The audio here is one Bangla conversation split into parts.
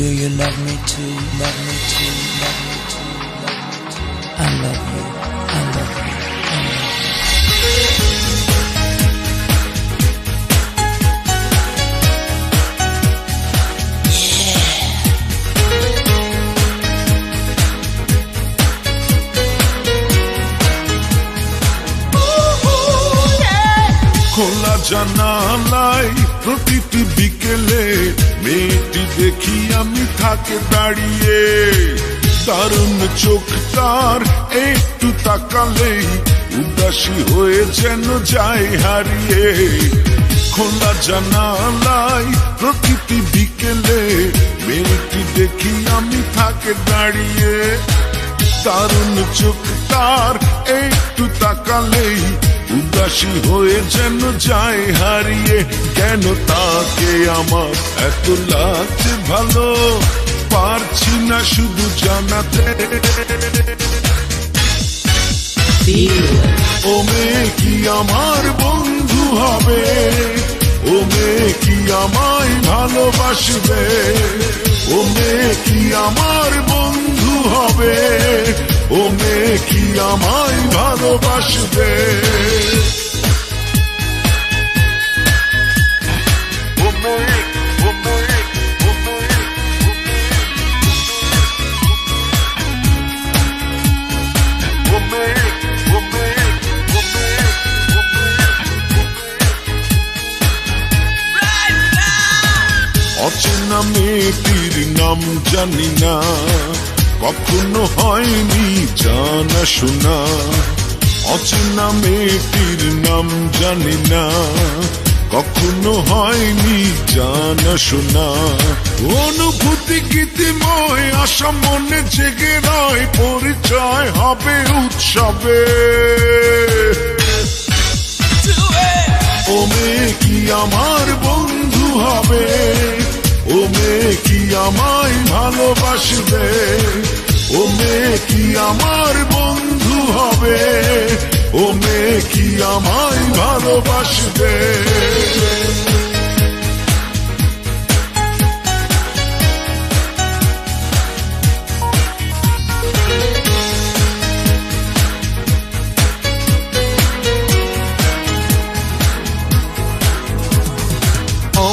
Do you love me too? Love me too? Love me too? Love me too? I love you. খোলা জানালায় প্রতিটি বিকেলে মেয়েটি দেখি আমি থাকে দাঁড়িয়ে। দারুণ চোখ তার একটু তাকালেই উদাসী হয়ে যেন যায় হারিয়ে। খোলা জানালায় প্রতিটি বিকেলে মেয়েটি দেখি আমি থাকে দাঁড়িয়ে। দারুণ চোখ তার একটু তাকালেই উদাসী হয়ে যেন যায় হারিয়ে, কেন তাকে আমার এত লাগছে ভালো পারছি না শুধু জানাতে। ও কি আমার বন্ধু হবে? ও কি আমায় ভালোবাসবে? ও কি আমার বন্ধু হবে? ও মেয়ে কি আমায় ভালোবাসবে অচেনা মেয়েটির নাম জানি না। কখনো হয়নি জানা শোনা। অচেনা মেয়েটির নাম জানি না। কখনো হয়নি জানা শোনা। অনুভূতি গীতিময় আশা মনে জেগে রয়, পরিচয় হবে উৎসবে। ও মেয়ে কি আমার বন্ধু হবে? আমায় ভালোবাসবে? ও মেয়ে কি আমার বন্ধু হবে? ও মেয়ে কি আমায় ভালোবাসবে?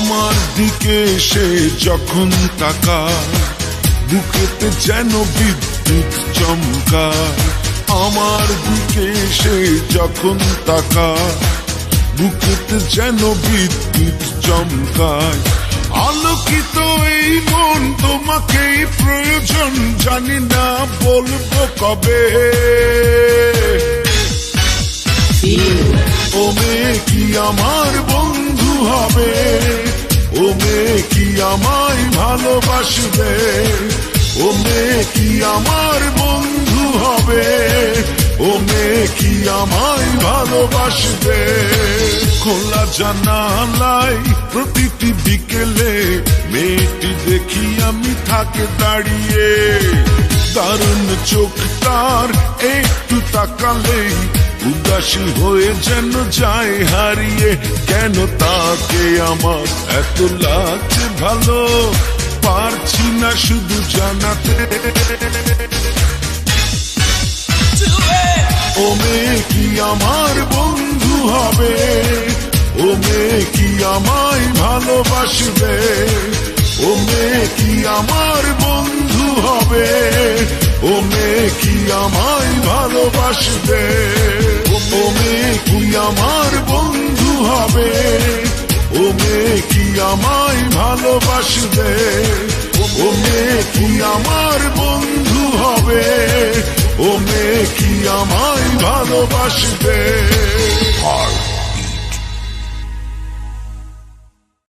আমার দিকে সে যখন তাকা বুকেতে যেন বিদ্যুৎ চমকায়। আমার দিকে সে যখন তাকা বুকেতে যেন বিদ্যুৎ চমকায়। আলোকিত এই মন তোমাকেই প্রয়োজন, জানি না বলব কবে। ও কি আমার বন্ধু হবে? কি আমায় ভালোবাসবে? ও মেয়ে কি আমার বন্ধু হবে? ও মেয়ে কি আমায় ভালোবাসবে? খোলা জানালায় প্রতিটি বিকেলে মেয়েটি দেখি আমি থাকে দাঁড়িয়ে। দারুণ চোখ তার একটু তাকালেই উদাসী হয়ে যেন যায় হারিয়ে, কেন তাকে আমার এত লাগছে ভালো পারছি না শুধু জানাতে। ও মেয়ে কি আমার বন্ধু হবে? ও মেয়ে কি আমায় ভালোবাসবে? ও মেয়ে কি আমার বন্ধু হবে? ও মেয়ে কি আমায় ভালোবাসবে? ও মেয়ে কি আমার বন্ধু হবে? ও মেয়ে কি আমায় ভালোবাসবে? ও মেয়ে কি আমার বন্ধু হবে? ও মেয়ে কি আমায় ভালোবাসবে?